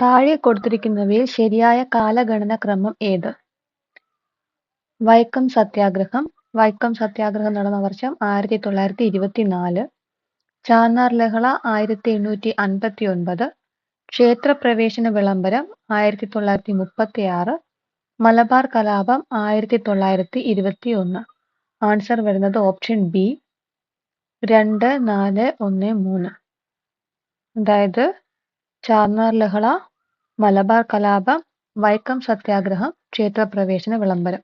താഴെ കൊടുത്തിരിക്കുന്നവയിൽ ശരിയായ കാലഗണന ക്രമം ഏത്? വൈക്കം സത്യാഗ്രഹം. വൈക്കം സത്യാഗ്രഹം നടന്ന വർഷം ആയിരത്തി തൊള്ളായിരത്തി ഇരുപത്തി നാല് ചാന്നാർ ലഹള ആയിരത്തി എണ്ണൂറ്റി അൻപത്തി ഒൻപത് ക്ഷേത്രപ്രവേശന വിളംബരം ആയിരത്തി തൊള്ളായിരത്തി മുപ്പത്തി ആറ് മലബാർ കലാപം ആയിരത്തി തൊള്ളായിരത്തി ഇരുപത്തി ഒന്ന് ആൻസർ വരുന്നത് ഓപ്ഷൻ ബി. രണ്ട് നാല് ഒന്ന് മൂന്ന്. അതായത് ചാർനാർ ലഹള മലബാർ കലാപം വൈക്കം സത്യാഗ്രഹം ക്ഷേത്രപ്രവേശന വിളംബരം.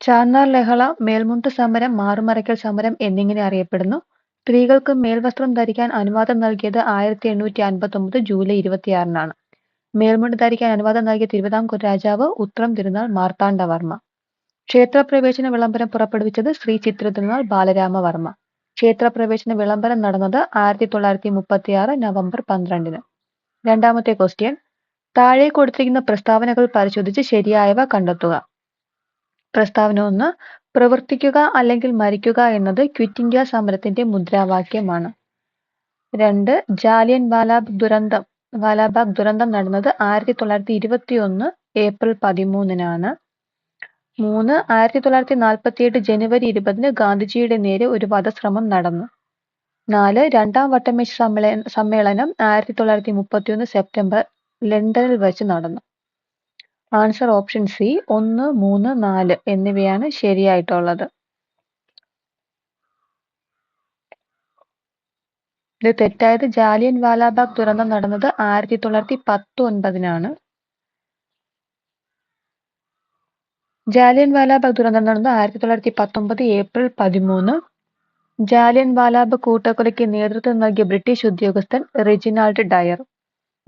ചാർനാർ ലഹള മേൽമുണ്ട് സമരം മാറുമറയ്ക്കൽ സമരം എന്നിങ്ങനെ അറിയപ്പെടുന്നു. സ്ത്രീകൾക്ക് മേൽവസ്ത്രം ധരിക്കാൻ അനുവാദം നൽകിയത് ആയിരത്തി എണ്ണൂറ്റി അൻപത്തി ഒമ്പത് ജൂലൈ ഇരുപത്തിയാറിനാണ്. മേൽമുണ്ട് ധരിക്കാൻ അനുവാദം നൽകിയ തിരുവിതാംകൂർ രാജാവ് ഉത്രം തിരുനാൾ മാർത്താണ്ഡവർമ്മ. ക്ഷേത്രപ്രവേശന വിളംബരം പുറപ്പെടുവിച്ചത് ശ്രീ ചിത്ര തിരുനാൾ ബാലരാമവർമ്മ ക്ഷേത്രപ്രവേശന വിളംബരം നടന്നത് ആയിരത്തി തൊള്ളായിരത്തി മുപ്പത്തി ആറ് നവംബർ പന്ത്രണ്ടിന്. രണ്ടാമത്തെ ക്വസ്റ്റ്യൻ താഴെ കൊടുത്തിരിക്കുന്ന പ്രസ്താവനകൾ പരിശോധിച്ച് ശരിയായവ കണ്ടെത്തുക. പ്രസ്താവന ഒന്ന് പ്രവർത്തിക്കുക അല്ലെങ്കിൽ മരിക്കുക എന്നത് ക്വിറ്റ് ഇന്ത്യ സമരത്തിന്റെ മുദ്രാവാക്യമാണ്. രണ്ട് ജാലിയൻ വാലാബ് ദുരന്തം വാലാബാഗ് ദുരന്തം നടന്നത് ആയിരത്തി തൊള്ളായിരത്തി ഇരുപത്തി ഒന്ന് ഏപ്രിൽ പതിമൂന്നിനാണ്. മൂന്ന് ആയിരത്തി തൊള്ളായിരത്തി നാൽപ്പത്തി എട്ട് ജനുവരി ഇരുപതിന് ഗാന്ധിജിയുടെ നേരെ ഒരു വധശ്രമം നടന്നു. നാല് രണ്ടാം വട്ടമേശ സമ്മേളന സമ്മേളനം ആയിരത്തി തൊള്ളായിരത്തി മുപ്പത്തിയൊന്ന് സെപ്റ്റംബർ ലണ്ടനിൽ വെച്ച് നടന്നു. ആൻസർ ഓപ്ഷൻ സി ഒന്ന് മൂന്ന് നാല് എന്നിവയാണ് ശരിയായിട്ടുള്ളത്. ഇത് തെറ്റായത് ജാലിയൻ വാലാബാഗ് ദുരന്തം നടന്നത് ആയിരത്തി തൊള്ളായിരത്തി പത്തൊൻപതിനാണ് ജാലിയൻ വാലാബാഗ് ദുരന്തം നടന്നത് ആയിരത്തി തൊള്ളായിരത്തി പത്തൊമ്പത് ഏപ്രിൽ പതിമൂന്ന്. ജാലിയൻ വാലാബ് കൂട്ടക്കൊലയ്ക്ക് നേതൃത്വം നൽകിയ ബ്രിട്ടീഷ് ഉദ്യോഗസ്ഥൻ റെജിനാൾഡ് ഡയർ.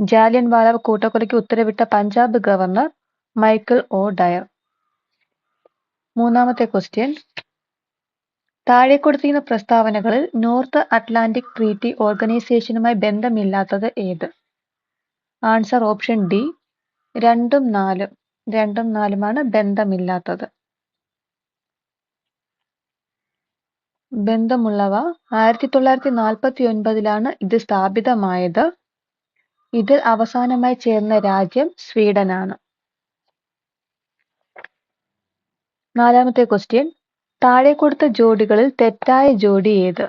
ജാലിയൻ വാലാബ് കൂട്ടക്കൊലയ്ക്ക് ഉത്തരവിട്ട Punjab governor Michael O. Dyer. മൂന്നാമത്തെ ക്വസ്റ്റ്യൻ. താഴെ കൊടുത്തിരിക്കുന്ന പ്രസ്താവനകളിൽ നോർത്ത് അറ്റ്ലാന്റിക് ട്രീറ്റി ഓർഗനൈസേഷനുമായി ബന്ധമില്ലാത്തത് ഏത്? Answer option D. രണ്ടും നാലും. രണ്ടും നാലുമാണ് ബന്ധമില്ലാത്തത്. ബന്ധമുള്ളവ ആയിരത്തി തൊള്ളായിരത്തി നാൽപ്പത്തി ഒൻപതിലാണ് ഇത് സ്ഥാപിതമായത്. ഇതിൽ അവസാനമായി ചേർന്ന രാജ്യം സ്വീഡനാണ്. നാലാമത്തെ question. താഴെ കൊടുത്ത ജോഡികളിൽ തെറ്റായ ജോഡി ഏത്?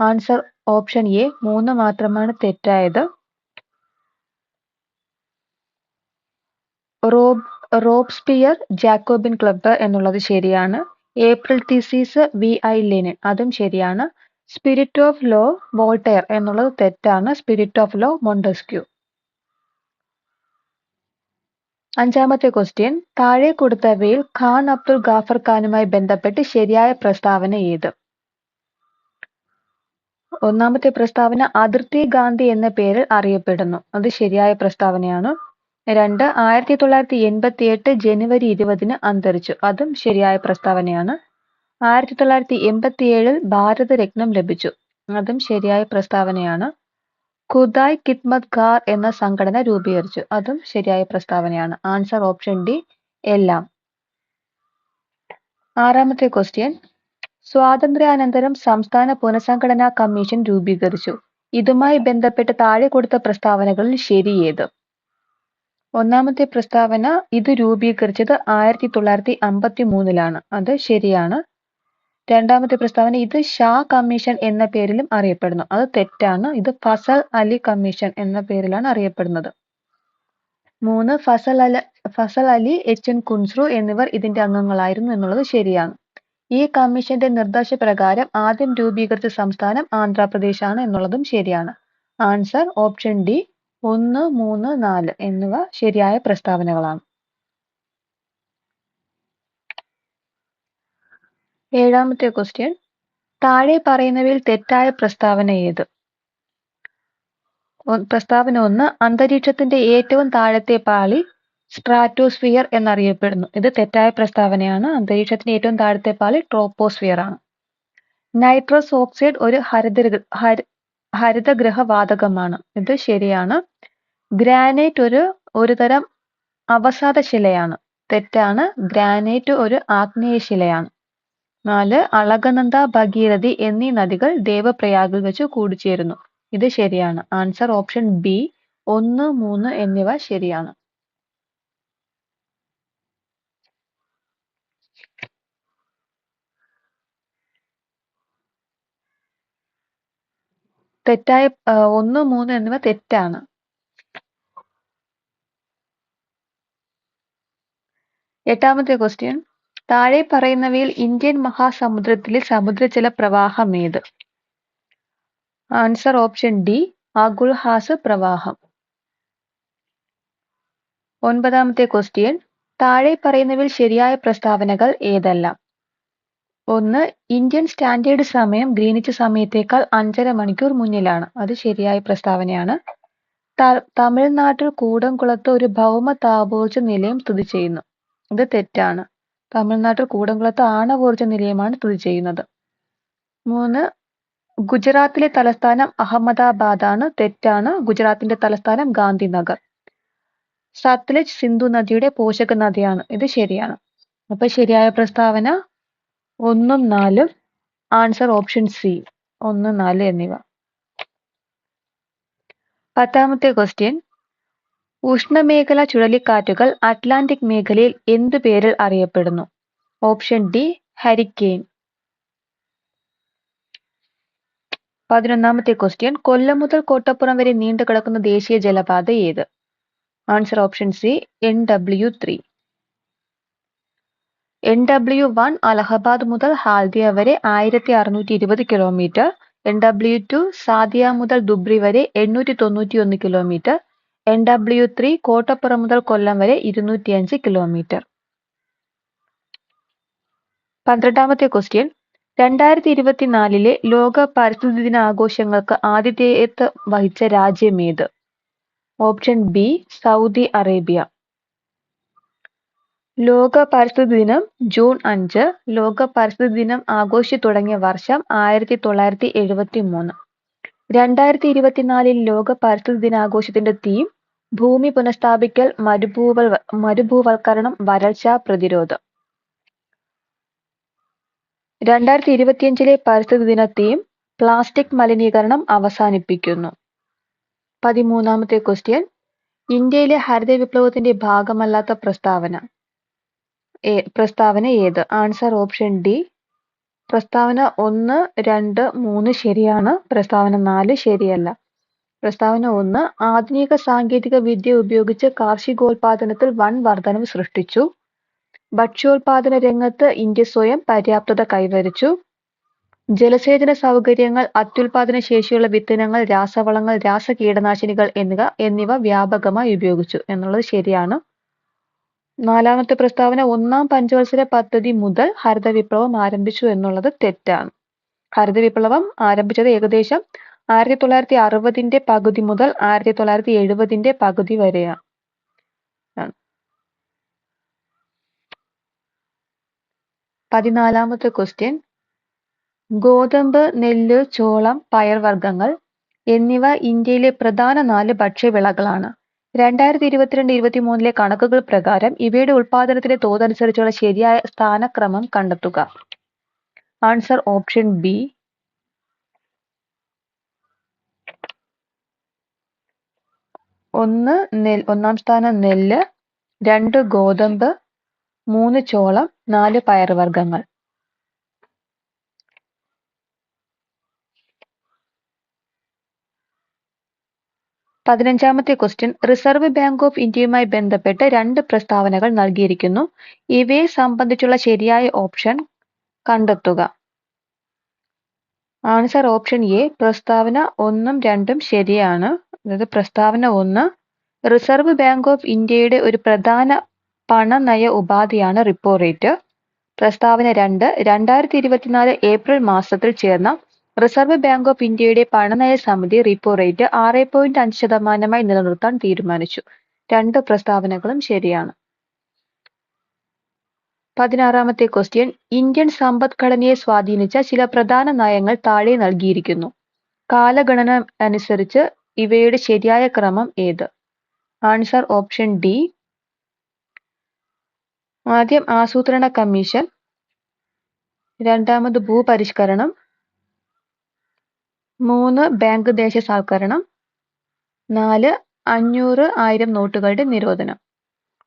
ആൻസർ ഓപ്ഷൻ എ മൂന്ന് മാത്രമാണ് തെറ്റായത്. റോബ് റോബ്സ്പിയർ ജാക്കോബിൻ ക്ലബ്ബ് എന്നുള്ളത് ശരിയാണ്. April Theses V I Lenin അതും ശരിയാണ്. സ്പിരിറ്റ് ഓഫ് ലോ വോൾട്ടയർ എന്നുള്ളത് തെറ്റാണ്. സ്പിരിറ്റ് ഓഫ് ലോ മൊണ്ടസ്ക്യൂ അഞ്ചാമത്തെ ക്വസ്റ്റ്യൻ താഴെ കൊടുത്തവയിൽ ഖാൻ അബ്ദുൾ ഗാഫർ ഖാനുമായി ബന്ധപ്പെട്ട് ശരിയായ പ്രസ്താവന ഏത്? ഒന്നാമത്തെ പ്രസ്താവന അതിർത്തി ഗാന്ധി എന്ന പേരിൽ അറിയപ്പെടുന്നു. അത് ശരിയായ പ്രസ്താവനയാണ്. രണ്ട് ആയിരത്തി തൊള്ളായിരത്തി എൺപത്തി എട്ട് ജനുവരി ഇരുപതിന് അന്തരിച്ചു. അതും ശരിയായ പ്രസ്താവനയാണ്. ആയിരത്തി തൊള്ളായിരത്തി എൺപത്തി ഏഴിൽ ഭാരതരത്നം ലഭിച്ചു. അതും ശരിയായ പ്രസ്താവനയാണ്. ഖുദായ് കിത്മത് ഖാർ എന്ന സംഘടന രൂപീകരിച്ചു. അതും ശരിയായ പ്രസ്താവനയാണ്. ആൻസർ ഓപ്ഷൻ ഡി എല്ലാം. ആറാമത്തെ ക്വസ്റ്റ്യൻ സ്വാതന്ത്ര്യാനന്തരം സംസ്ഥാന പുനഃസംഘടനാ കമ്മീഷൻ രൂപീകരിച്ചു. ഇതുമായി ബന്ധപ്പെട്ട് താഴെ കൊടുത്ത പ്രസ്താവനകളിൽ ശരി ഏത്? ഒന്നാമത്തെ പ്രസ്താവന ഇത് രൂപീകരിച്ചത് ആയിരത്തി തൊള്ളായിരത്തി അമ്പത്തി മൂന്നിലാണ് അത് ശരിയാണ്. രണ്ടാമത്തെ പ്രസ്താവന ഇത് ഷാ കമ്മീഷൻ എന്ന പേരിലും അറിയപ്പെടുന്നു. അത് തെറ്റാണ്. ഇത് ഫസൽ അലി കമ്മീഷൻ എന്ന പേരിലാണ് അറിയപ്പെടുന്നത്. മൂന്ന് ഫസൽ അല ഫസൽ അലി എച്ച് എൻ കുൻസ്രു എന്നിവർ ഇതിന്റെ അംഗങ്ങളായിരുന്നു എന്നുള്ളത് ശരിയാണ്. ഈ കമ്മീഷന്റെ നിർദ്ദേശപ്രകാരം ആദ്യം രൂപീകരിച്ച സംസ്ഥാനം ആന്ധ്രാപ്രദേശ് ആണ് എന്നുള്ളതും ശരിയാണ്. ആൻസർ ഓപ്ഷൻ ഡി ഒന്ന് മൂന്ന് നാല് എന്നിവ ശരിയായ പ്രസ്താവനകളാണ്. ഏഴാമത്തെ ക്വസ്റ്റ്യൻ താഴെ പറയുന്നവയിൽ തെറ്റായ പ്രസ്താവന ഏത്? പ്രസ്താവന ഒന്ന് അന്തരീക്ഷത്തിന്റെ ഏറ്റവും താഴത്തെ പാളി സ്ട്രാറ്റോസ്ഫിയർ എന്നറിയപ്പെടുന്നു. ഇത് തെറ്റായ പ്രസ്താവനയാണ്. അന്തരീക്ഷത്തിന്റെ ഏറ്റവും താഴത്തെ പാളി ട്രോപ്പോസ്ഫിയർ ആണ്. നൈട്രസ് ഓക്സൈഡ് ഒരു ഹരിത ഹരി ഹരിതഗ്രഹ വാതകമാണ് ഇത് ശരിയാണ്. ഗ്രാനൈറ്റ് ഒരു ഒരുതരം അവസാദ ശിലയാണ്. തെറ്റാണ്. ഗ്രാനൈറ്റ് ഒരു ആഗ്നേയ ശിലയാണ്. നാല് അളകനന്ദ ഭഗീരഥി എന്നീ നദികൾ ദേവപ്രയാഗിൽ വെച്ച് കൂടിച്ചേരുന്നു. ഇത് ശരിയാണ്. ആൻസർ ഓപ്ഷൻ ബി ഒന്ന് മൂന്ന് എന്നിവ ശരിയാണ്. തെറ്റായ ഒന്ന് മൂന്ന് എന്നിവ തെറ്റാണ്. എട്ടാമത്തെ ക്വസ്റ്റ്യൻ താഴെ പറയുന്നവയിൽ ഇന്ത്യൻ മഹാസമുദ്രത്തിലെ സമുദ്രജല പ്രവാഹം ഏത് ആൻസർ ഓപ്ഷൻ ഡി അഗുൽഹാസ് പ്രവാഹം ഒൻപതാമത്തെ ക്വസ്റ്റ്യൻ താഴെ പറയുന്നവയിൽ ശരിയായ പ്രസ്താവനകൾ ഏതെല്ലാം? ഒന്ന് ഇന്ത്യൻ സ്റ്റാൻഡേർഡ് സമയം ഗ്രീനിച്ച് സമയത്തേക്കാൾ അഞ്ചര മണിക്കൂർ മുന്നിലാണ്. അത് ശരിയായ പ്രസ്താവനയാണ്. തമിഴ്നാട്ടിൽ കൂടംകുളത്ത് ഒരു ഭൗമ താപോർജ നിലയം സ്ഥിതി ചെയ്യുന്നു. ഇത് തെറ്റാണ്. തമിഴ്നാട്ടിൽ കൂടംകുളത്ത് ആണവോർജ നിലയമാണ് സ്ഥിതി ചെയ്യുന്നത്. മൂന്ന് ഗുജറാത്തിലെ തലസ്ഥാനം അഹമ്മദാബാദാണ് തെറ്റാണ്. ഗുജറാത്തിന്റെ തലസ്ഥാനം ഗാന്ധിനഗർ. സത്ലജ് സിന്ധു നദിയുടെ പോഷക നദിയാണ്. ഇത് ശരിയാണ്. അപ്പൊ ശരിയായ പ്രസ്താവന? ഒന്നും നാലും ആൻസർ ഓപ്ഷൻ സി ഒന്ന് നാല് എന്നിവ. പത്താമത്തെ ക്വസ്റ്റ്യൻ. ഉഷ്ണമേഖല ചുഴലിക്കാറ്റുകൾ അറ്റ്ലാന്റിക് മേഖലയിൽ എന്തു പേരിൽ അറിയപ്പെടുന്നു? Option D hurricane. പതിനൊന്നാമത്തെ ക്വസ്റ്റ്യൻ കൊല്ലം മുതൽ കോട്ടപ്പുറം വരെ നീണ്ടു കിടക്കുന്ന ദേശീയ ജലപാത ഏത്? Answer option C N W three. N W one Allahabad മുതൽ ഹാൽദിയ വരെ ആയിരത്തി അറുന്നൂറ്റി ഇരുപത് kilometre. N W two Sadiya മുതൽ ദുബ്രി വരെ എണ്ണൂറ്റി തൊണ്ണൂറ്റി ഒന്ന് kilometre. N W three Kottapuram മുതൽ കൊല്ലം വരെ ഇരുന്നൂറ്റിയഞ്ച് കിലോമീറ്റർ പന്ത്രണ്ടാമത്തെ ക്വസ്റ്റ്യൻ രണ്ടായിരത്തി ഇരുപത്തിനാലിലെ ലോക പരിസ്ഥിതി ദിന ദിനാഘോഷങ്ങൾക്ക് ആതിഥേയത്വം വഹിച്ച രാജ്യം ഏത്? ഓപ്ഷൻ ബി സൗദി അറേബ്യ ലോക പരിസ്ഥിതി ദിനം ജൂൺ അഞ്ച്. ലോക പരിസ്ഥിതി ദിനം ആഘോഷിച്ചു തുടങ്ങിയ വർഷം ആയിരത്തി തൊള്ളായിരത്തി എഴുപത്തി മൂന്ന് രണ്ടായിരത്തി ഇരുപത്തിനാലിൽ ലോക പരിസ്ഥിതി ദിനാഘോഷത്തിന്റെ തീം ഭൂമി പുനഃസ്ഥാപിക്കൽ മരുഭൂവൽ മരുഭൂവൽക്കരണം വരൾച്ച പ്രതിരോധം. രണ്ടായിരത്തി ഇരുപത്തിയഞ്ചിലെ പരിസ്ഥിതി ദിന തീം പ്ലാസ്റ്റിക് മലിനീകരണം അവസാനിപ്പിക്കുന്നു. പതിമൂന്നാമത്തെ ക്വസ്റ്റ്യൻ ഇന്ത്യയിലെ ഹരിത വിപ്ലവത്തിന്റെ ഭാഗമല്ലാത്ത പ്രസ്താവന. പ്രസ്താവന ഏത്? ആൻസർ ഓപ്ഷൻ ഡി പ്രസ്താവന ഒന്ന് രണ്ട് മൂന്ന് ശരിയാണ്. പ്രസ്താവന നാല് ശരിയല്ല. പ്രസ്താവന ഒന്ന് ആധുനിക സാങ്കേതിക വിദ്യ ഉപയോഗിച്ച് കാർഷികോൽപാദനത്തിൽ വൻ വർധനവ് സൃഷ്ടിച്ചു. ഭക്ഷ്യോൽപാദന രംഗത്ത് ഇന്ത്യ സ്വയം പര്യാപ്തത കൈവരിച്ചു. ജലസേചന സൗകര്യങ്ങൾ അത്യുൽപാദന ശേഷിയുള്ള വിത്തനങ്ങൾ രാസവളങ്ങൾ രാസകീടനാശിനികൾ എന്നിവ എന്നിവ വ്യാപകമായി ഉപയോഗിച്ചു എന്നുള്ളത് ശരിയാണ്. നാലാമത്തെ പ്രസ്താവന ഒന്നാം പഞ്ചവത്സര പദ്ധതി മുതൽ ഹരിത വിപ്ലവം ആരംഭിച്ചു എന്നുള്ളത് തെറ്റാണ്. ഹരിത വിപ്ലവം ആരംഭിച്ചത് ഏകദേശം ആയിരത്തി തൊള്ളായിരത്തി അറുപതിന്റെ പകുതി മുതൽ ആയിരത്തി തൊള്ളായിരത്തി എഴുപതിന്റെ പകുതി വരെയാണ്. പതിനാലാമത്തെ ക്വസ്റ്റ്യൻ. ഗോതമ്പ് നെല്ല് ചോളം പയർവർഗങ്ങൾ എന്നിവ ഇന്ത്യയിലെ പ്രധാന നാല് ഭക്ഷ്യവിളകളാണ്. രണ്ടായിരത്തി ഇരുപത്തിരണ്ട് ഇരുപത്തി മൂന്നിലെ കണക്കുകൾ പ്രകാരം ഇവയുടെ ഉൽപാദനത്തിന്റെ തോതനുസരിച്ചുള്ള ശരിയായ സ്ഥാനക്രമം കണ്ടെത്തുക. ആൻസർ ഓപ്ഷൻ ബി ഒന്ന് നെൽ ഒന്നാം സ്ഥാനം നെല്ല് രണ്ട് ഗോതമ്പ് മൂന്ന് ചോളം നാല് പയറുവർഗങ്ങൾ. പതിനഞ്ചാമത്തെ ക്വസ്റ്റ്യൻ റിസർവ് ബാങ്ക് ഓഫ് ഇന്ത്യയുമായി ബന്ധപ്പെട്ട് രണ്ട് പ്രസ്താവനകൾ നൽകിയിരിക്കുന്നു. ഇവയെ സംബന്ധിച്ചുള്ള ശരിയായ ഓപ്ഷൻ കണ്ടെത്തുക. ആൻസർ ഓപ്ഷൻ എ പ്രസ്താവന ഒന്നും രണ്ടും ശരിയാണ്. അതായത് പ്രസ്താവന ഒന്ന് റിസർവ് ബാങ്ക് ഓഫ് ഇന്ത്യയുടെ ഒരു പ്രധാന പണനയ ഉപാധിയാണ് റിപ്പോ റേറ്റ്. പ്രസ്താവന രണ്ട് രണ്ടായിരത്തി ഇരുപത്തിനാല് ഏപ്രിൽ മാസത്തിൽ ചേർന്ന റിസർവ് ബാങ്ക് ഓഫ് ഇന്ത്യയുടെ പണനയ സമിതി റിപ്പോ റേറ്റ് ആറ് പോയിന്റ് അഞ്ച് ശതമാനമായി നിലനിർത്താൻ തീരുമാനിച്ചു. രണ്ട് പ്രസ്താവനകളും ശരിയാണ്. പതിനാറാമത്തെ ക്വസ്റ്റ്യൻ ഇന്ത്യൻ സമ്പദ്ഘടനയെ സ്വാധീനിച്ച ചില പ്രധാന നയങ്ങൾ താഴെ നൽകിയിരിക്കുന്നു. കാലഗണന അനുസരിച്ച് ഇവയുടെ ശരിയായ ക്രമം ഏത്? Answer option D. ആദ്യം ആസൂത്രണ കമ്മീഷൻ രണ്ടാമത് ഭൂപരിഷ്കരണം മൂന്ന് ബാങ്ക് ദേശസാൽക്കരണം. നാല് അഞ്ഞൂറ് ആയിരം നോട്ടുകളുടെ നിരോധനം.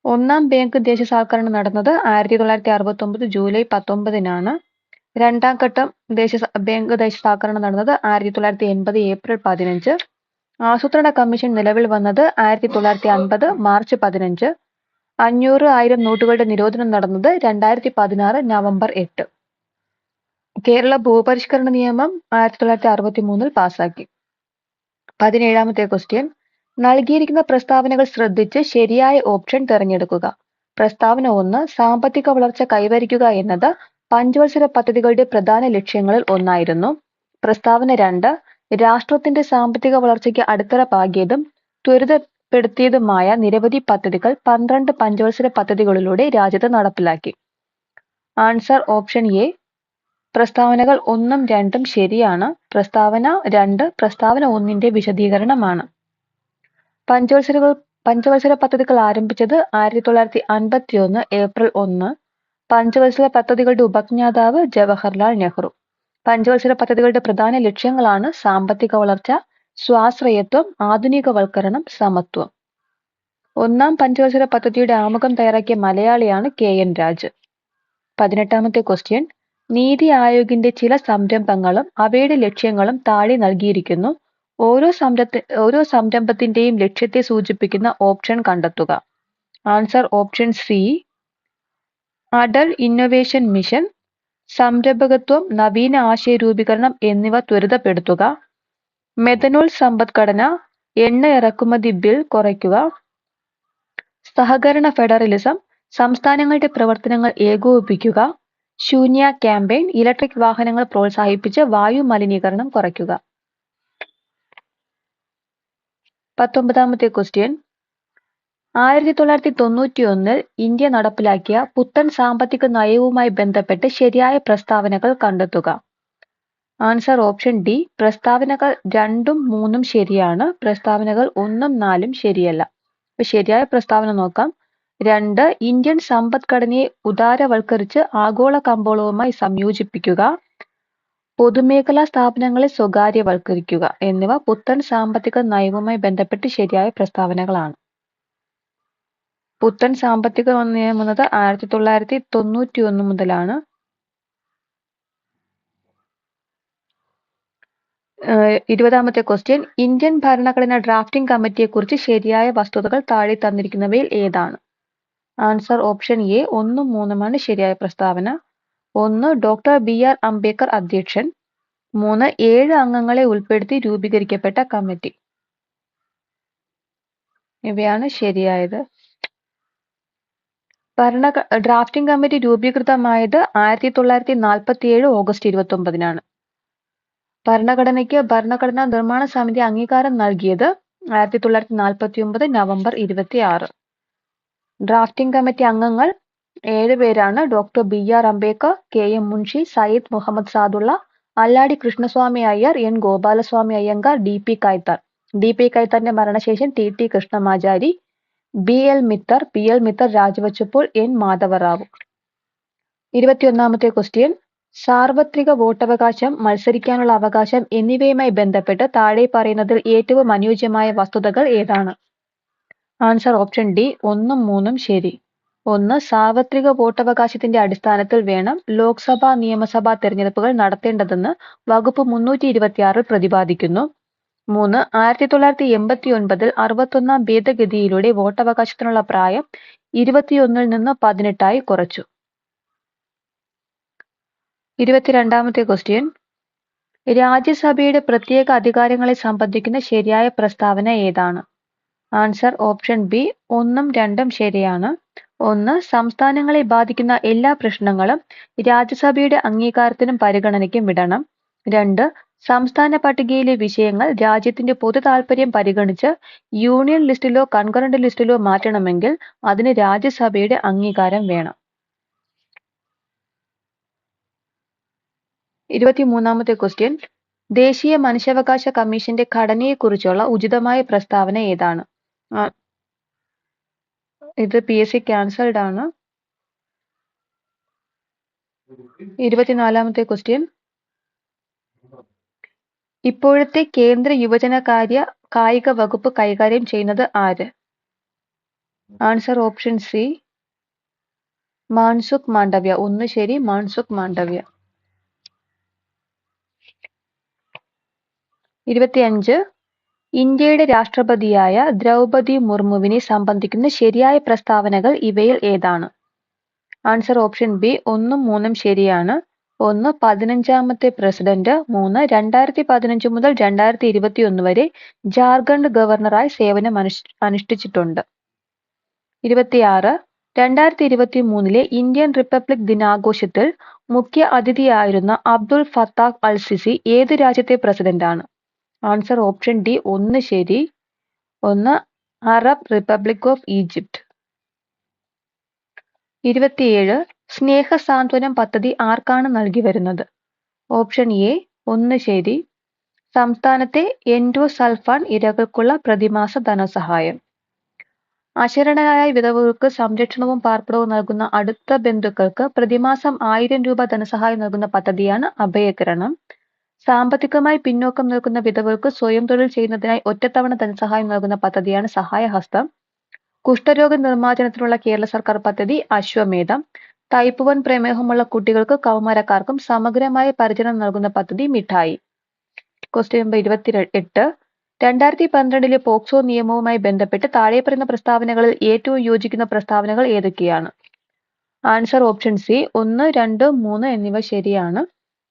ഒന്നാം ബാങ്ക് ദേശസാൽക്കരണം നടന്നത് ആയിരത്തി തൊള്ളായിരത്തി അറുപത്തി ഒമ്പത് ജൂലൈ പത്തൊമ്പതിനാണ്. രണ്ടാം ഘട്ടം ദേശ ബാങ്ക് ദേശസാൽക്കരണം നടന്നത് ആയിരത്തി തൊള്ളായിരത്തി എൺപത് ഏപ്രിൽ പതിനഞ്ച്. ആസൂത്രണ കമ്മീഷൻ നിലവിൽ വന്നത് ആയിരത്തി തൊള്ളായിരത്തി അൻപത് മാർച്ച് പതിനഞ്ച്. അഞ്ഞൂറ് ആയിരം നോട്ടുകളുടെ നിരോധനം നടന്നത് രണ്ടായിരത്തി പതിനാറ് നവംബർ എട്ട്. കേരള ഭൂപരിഷ്കരണ നിയമം ആയിരത്തി തൊള്ളായിരത്തി അറുപത്തി മൂന്നിൽ പാസാക്കി. പതിനേഴാമത്തെ ക്വസ്റ്റ്യൻ നൽകിയിരിക്കുന്ന പ്രസ്താവനകൾ ശ്രദ്ധിച്ച് ശരിയായ ഓപ്ഷൻ തിരഞ്ഞെടുക്കുക. പ്രസ്താവന ഒന്ന് സാമ്പത്തിക വളർച്ച കൈവരിക്കുക എന്നത് പഞ്ചവത്സര പദ്ധതികളുടെ പ്രധാന ലക്ഷ്യങ്ങളിൽ ഒന്നായിരുന്നു. പ്രസ്താവന രണ്ട് രാഷ്ട്രത്തിന്റെ സാമ്പത്തിക വളർച്ചയ്ക്ക് അടിത്തറ പാകിയതും ത്വരിതപ്പെടുത്തിയതുമായ നിരവധി പദ്ധതികൾ പന്ത്രണ്ട് പഞ്ചവത്സര പദ്ധതികളിലൂടെ രാജ്യത്ത് നടപ്പിലാക്കി. ആൻസർ ഓപ്ഷൻ എ പ്രസ്താവനകൾ ഒന്നും രണ്ടും ശരിയാണ്. പ്രസ്താവന രണ്ട് പ്രസ്താവന ഒന്നിന്റെ വിശദീകരണമാണ്. പഞ്ചവത്സരകൾ പഞ്ചവത്സര പദ്ധതികൾ ആരംഭിച്ചത് ആയിരത്തി തൊള്ളായിരത്തി അൻപത്തി ഒന്ന് ഏപ്രിൽ ഒന്ന്. പഞ്ചവത്സര പദ്ധതികളുടെ ഉപജ്ഞാതാവ് ജവഹർലാൽ നെഹ്റു. പഞ്ചവത്സര പദ്ധതികളുടെ പ്രധാന ലക്ഷ്യങ്ങളാണ് സാമ്പത്തിക വളർച്ച സ്വാശ്രയത്വം ആധുനികവൽക്കരണം സമത്വം. ഒന്നാം പഞ്ചവത്സര പദ്ധതിയുടെ ആമുഖം തയ്യാറാക്കിയ മലയാളിയാണ് കെ എൻ രാജ്. പതിനെട്ടാമത്തെ ക്വസ്റ്റ്യൻ നീതി ആയോഗിന്റെ ചില സംരംഭങ്ങളും അവയുടെ ലക്ഷ്യങ്ങളും താഴെ നൽകിയിരിക്കുന്നു. ഓരോ സംരംഭ ഓരോ സംരംഭത്തിന്റെയും ലക്ഷ്യത്തെ സൂചിപ്പിക്കുന്ന ഓപ്ഷൻ കണ്ടെത്തുക. Answer option C. Atal innovation mission സംരംഭകത്വം നവീന ആശയ രൂപീകരണം എന്നിവ ത്വരിതപ്പെടുത്തുക. മെഥനോൾ സമ്പദ്ഘടന എണ്ണ ഇറക്കുമതി ബിൽ കുറയ്ക്കുക. സഹകരണ ഫെഡറലിസം സംസ്ഥാനങ്ങളുടെ പ്രവർത്തനങ്ങൾ ഏകോപിപ്പിക്കുക. ശൂന്യ ക്യാമ്പയിൻ ഇലക്ട്രിക് വാഹനങ്ങൾ പ്രോത്സാഹിപ്പിച്ച് വായു മലിനീകരണം കുറയ്ക്കുക. പത്തൊമ്പതാമത്തെ ക്വസ്റ്റ്യൻ. ആയിരത്തി തൊള്ളായിരത്തി തൊണ്ണൂറ്റി ഒന്നിൽ ഇന്ത്യ നടപ്പിലാക്കിയ പുത്തൻ സാമ്പത്തിക നയവുമായി ബന്ധപ്പെട്ട് ശരിയായ പ്രസ്താവനകൾ കണ്ടെത്തുക. ആൻസർ ഓപ്ഷൻ ഡി പ്രസ്താവനകൾ രണ്ടും മൂന്നും ശരിയാണ് പ്രസ്താവനകൾ ഒന്നും നാലും ശരിയല്ല. അപ്പൊ ശരിയായ പ്രസ്താവന നോക്കാം. രണ്ട് ഇന്ത്യൻ സമ്പദ്ഘടനയെ ഉദാരവൽക്കരിച്ച് ആഗോള കമ്പോളവുമായി സംയോജിപ്പിക്കുക. പൊതുമേഖലാ സ്ഥാപനങ്ങളെ സ്വകാര്യവൽക്കരിക്കുക എന്നിവ പുത്തൻ സാമ്പത്തിക നയവുമായി ബന്ധപ്പെട്ട് ശരിയായ പ്രസ്താവനകളാണ്. പുത്തൻ സാമ്പത്തിക നയം എന്നത് ആയിരത്തി തൊള്ളായിരത്തി തൊണ്ണൂറ്റി ഒന്ന് മുതലാണ് ഇരുപതാമത്തെ ക്വസ്റ്റ്യൻ. ഇന്ത്യൻ ഭരണഘടന ഡ്രാഫ്റ്റിംഗ് കമ്മിറ്റിയെക്കുറിച്ച് ശരിയായ വസ്തുതകൾ താഴെ തന്നിരിക്കുന്നവയിൽ ഏതാണ്? ആൻസർ ഓപ്ഷൻ എ ഒന്നും മൂന്നുമാണ് ശരിയായ പ്രസ്താവന. ഒന്ന് ഡോക്ടർ ബി ആർ അംബേദ്കർ അധ്യക്ഷൻ. മൂന്ന് ഏഴ് അംഗങ്ങളെ ഉൾപ്പെടുത്തി രൂപീകരിക്കപ്പെട്ട കമ്മിറ്റി. ഇവയാണ് ശരിയായത്. ഭരണ ഡ്രാഫ്റ്റിംഗ് കമ്മിറ്റി രൂപീകൃതമായത് ആയിരത്തി തൊള്ളായിരത്തി നാൽപ്പത്തി ഏഴ് ഓഗസ്റ്റ് ഇരുപത്തി ഒമ്പതിനാണ് ഭരണഘടനയ്ക്ക് ഭരണഘടനാ നിർമ്മാണ സമിതി അംഗീകാരം നൽകിയത് ആയിരത്തി തൊള്ളായിരത്തി നാൽപ്പത്തി ഒമ്പത് നവംബർ ഇരുപത്തി ആറ് ഡ്രാഫ്റ്റിംഗ് കമ്മിറ്റി അംഗങ്ങൾ ഏഴുപേരാണ് doctor B R Ambedkar K M Munshi Syed Muhammad Saadulla Alladi Krishnaswami Iyer N Gopalaswami Ayyangar D P Khaitan. D P കൈത്താറിന്റെ മരണശേഷം T T Krishnamachari B L Mitter P L Mitter രാജിവെച്ചപ്പോൾ N Madhava Rao. ഇരുപത്തിയൊന്നാമത്തെ question സാർവത്രിക വോട്ടവകാശം മത്സരിക്കാനുള്ള അവകാശം എന്നിവയുമായി ബന്ധപ്പെട്ട് താഴെ പറയുന്നതിൽ ഏറ്റവും അനുയോജ്യമായ വസ്തുതകൾ ഏതാണ്? ആൻസർ ഓപ്ഷൻ ഡി ഒന്നും മൂന്നും ശരി. ഒന്ന് സാർവത്രിക വോട്ടവകാശത്തിന്റെ അടിസ്ഥാനത്തിൽ വേണം ലോക്സഭാ നിയമസഭാ തെരഞ്ഞെടുപ്പുകൾ നടത്തേണ്ടതെന്ന് വകുപ്പ് മുന്നൂറ്റി ഇരുപത്തിയാറിൽ പ്രതിപാദിക്കുന്നു. മൂന്ന് ആയിരത്തി തൊള്ളായിരത്തി എൺപത്തി ഒൻപതിൽ അറുപത്തൊന്നാം ഭേദഗതിയിലൂടെ വോട്ടവകാശത്തിനുള്ള പ്രായം ഇരുപത്തിയൊന്നിൽ നിന്ന് പതിനെട്ടായി കുറച്ചു. ഇരുപത്തിരണ്ടാമത്തെ ക്വസ്റ്റ്യൻ രാജ്യസഭയുടെ പ്രത്യേക അധികാരങ്ങളെ സംബന്ധിക്കുന്ന ശരിയായ പ്രസ്താവന ഏതാണ്? ആൻസർ ഓപ്ഷൻ ബി ഒന്നും രണ്ടും ശരിയാണ്. ഒന്ന് സംസ്ഥാനങ്ങളെ ബാധിക്കുന്ന എല്ലാ പ്രശ്നങ്ങളും രാജ്യസഭയുടെ അംഗീകാരത്തിനും പരിഗണനയ്ക്കും വിടണം. രണ്ട് സംസ്ഥാന പട്ടികയിലെ വിഷയങ്ങൾ രാജ്യത്തിന്റെ പൊതു താൽപര്യം പരിഗണിച്ച് യൂണിയൻ ലിസ്റ്റിലോ കൺകറന്റ് ലിസ്റ്റിലോ മാറ്റണമെങ്കിൽ അതിന് രാജ്യസഭയുടെ അംഗീകാരം വേണം. ഇരുപത്തിമൂന്നാമത്തെ ക്വസ്റ്റ്യൻ ദേശീയ മനുഷ്യാവകാശ കമ്മീഷന്റെ ഘടനയെക്കുറിച്ചുള്ള ഉചിതമായ പ്രസ്താവന ഏതാണ്? ഇത് പി എസ് സി ക്യാൻസൽഡ് ആണ്. ഇരുപത്തിനാലാമത്തെ ക്വസ്റ്റ്യൻ ഇപ്പോഴത്തെ കേന്ദ്ര യുവജനകാര്യ കായിക വകുപ്പ് കൈകാര്യം ചെയ്യുന്നത് ആര്? Answer option C Mansukh Mandaviya. ഒന്ന് ശരി മാൻസുഖ് മാണ്ഡവ്യ. ഇരുപത്തിയഞ്ച്. ഇന്ത്യയുടെ രാഷ്ട്രപതിയായ ദ്രൗപദി മുർമുവിനെ സംബന്ധിക്കുന്ന ശരിയായ പ്രസ്താവനകൾ ഇവയിൽ ഏതാണ്? ആൻസർ ഓപ്ഷൻ ബി ഒന്നും മൂന്നും ശരിയാണ്. ഒന്ന് പതിനഞ്ചാമത്തെ പ്രസിഡന്റ്. മൂന്ന് രണ്ടായിരത്തി പതിനഞ്ച് മുതൽ രണ്ടായിരത്തി ഇരുപത്തി ഒന്ന് വരെ ജാർഖണ്ഡ് ഗവർണറായി സേവനം അനുഷ് അനുഷ്ഠിച്ചിട്ടുണ്ട്. ഇരുപത്തിയാറ് രണ്ടായിരത്തി ഇരുപത്തി മൂന്നിലെ ഇന്ത്യൻ റിപ്പബ്ലിക് ദിനാഘോഷത്തിൽ മുഖ്യ അതിഥിയായിരുന്ന അബ്ദുൾ ഫത്താഖ് അൽ സിസി ഏത് രാജ്യത്തെ പ്രസിഡന്റാണ്? ആൻസർ ഓപ്ഷൻ ഡി ഒന്ന് ശരി. ഒന്ന് അറബ് റിപ്പബ്ലിക് ഓഫ് ഈജിപ്റ്റ് ഇരുപത്തിയേഴ് സ്നേഹ സാന്ത്വനം പദ്ധതി ആർക്കാണ് നൽകി വരുന്നത്? ഓപ്ഷൻ എ ഒന്ന് ശരി. സംസ്ഥാനത്തെ എൻഡോ സൾഫാൻ ഇരകൾക്കുള്ള പ്രതിമാസ ധനസഹായം. അശരണരായ വിധവകൾക്ക് സംരക്ഷണവും പാർപ്പിടവും നൽകുന്ന അടുത്ത ബന്ധുക്കൾക്ക് പ്രതിമാസം ആയിരം രൂപ ധനസഹായം നൽകുന്ന പദ്ധതിയാണ് അഭയകിരണം. സാമ്പത്തികമായി പിന്നോക്കം നിൽക്കുന്ന വിധവകൾക്ക് സ്വയം തൊഴിൽ ചെയ്യുന്നതിനായി ഒറ്റത്തവണ ധനസഹായം നൽകുന്ന പദ്ധതിയാണ് സഹായഹസ്തം. കുഷ്ഠരോഗ നിർമ്മാർജനത്തിനുള്ള കേരള സർക്കാർ പദ്ധതി അശ്വമേധം. ടൈപ്പ് വൺ പ്രമേഹമുള്ള കുട്ടികൾക്ക് കൗമാരക്കാർക്കും സമഗ്രമായ പരിചരണം നൽകുന്ന പദ്ധതി മിഠായി. ക്വസ്റ്റ്യൻ നമ്പർ ഇരുപത്തി എട്ട്. രണ്ടായിരത്തി പന്ത്രണ്ടിലെ പോക്സോ നിയമവുമായി ബന്ധപ്പെട്ട് താഴെ പറയുന്ന പ്രസ്താവനകളിൽ ഏറ്റവും യോജിക്കുന്ന പ്രസ്താവനകൾ ഏതൊക്കെയാണ്? ആൻസർ ഓപ്ഷൻ സി ഒന്ന് രണ്ട് മൂന്ന് എന്നിവ ശരിയാണ്.